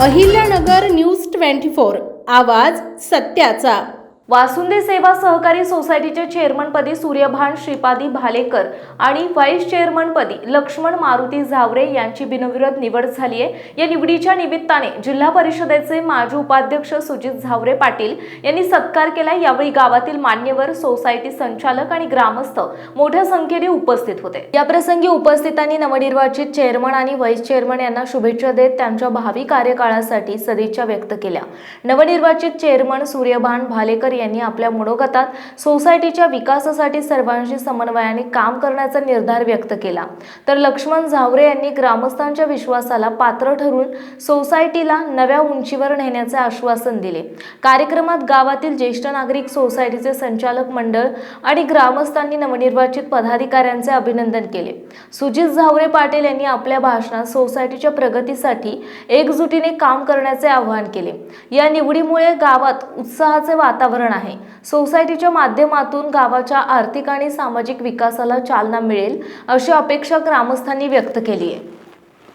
Ahilyanagar news twenty four. आवाज सत्याचा. वासुंदे सेवा सहकारी सोसायटीच्या चेअरमनपदी सूर्यभान श्रीपादी भालेकर आणि व्हाईस चेअरमनपदी लक्ष्मण मारुती झावरे यांची बिनविरोध निवड झाली आहे या निवडीच्या निमित्ताने जिल्हा परिषदेचे माजी उपाध्यक्ष सुजित झावरे पाटील यांनी सत्कार केला. यावेळी गावातील मान्यवर सोसायटी संचालक आणि ग्रामस्थ मोठ्या संख्येने उपस्थित होते. याप्रसंगी उपस्थितांनी नवनिर्वाचित चेअरमन आणि व्हाईस चेअरमन यांना शुभेच्छा देत त्यांच्या भावी कार्यकाळासाठी सदिच्छा व्यक्त केल्या. नवनिर्वाचित चेअरमन सूर्यभान भालेकर यांनी आपल्या मुडोगतात सोसायटीच्या विकासासाठी सर्वांशी समन्वयाने काम करण्याचा निर्धार व्यक्त केला. तर लक्ष्मण झावरे यांनी ग्रामस्थांच्या विश्वासाला पात्र ठरून सोसायटीला नव्या उंचीवर नेण्याचे आश्वासन दिले. कार्यक्रमात गावातील ज्येष्ठ नागरिक सोसायटीचे संचालक मंडळ आणि ग्रामस्थांनी नवनिर्वाचित पदाधिकाऱ्यांचे अभिनंदन केले. सुजित झावरे पाटील यांनी आपल्या भाषणात सोसायटीच्या प्रगतीसाठी एकजुटीने काम करण्याचे आवाहन केले. या निवडीमुळे गावात उत्साहाचे वातावरण वातावरण आहे. सोसायटीच्या माध्यमातून गावाच्या आर्थिक आणि सामाजिक विकासाला चालना मिळेल अशी अपेक्षा ग्रामस्थांनी व्यक्त केली आहे.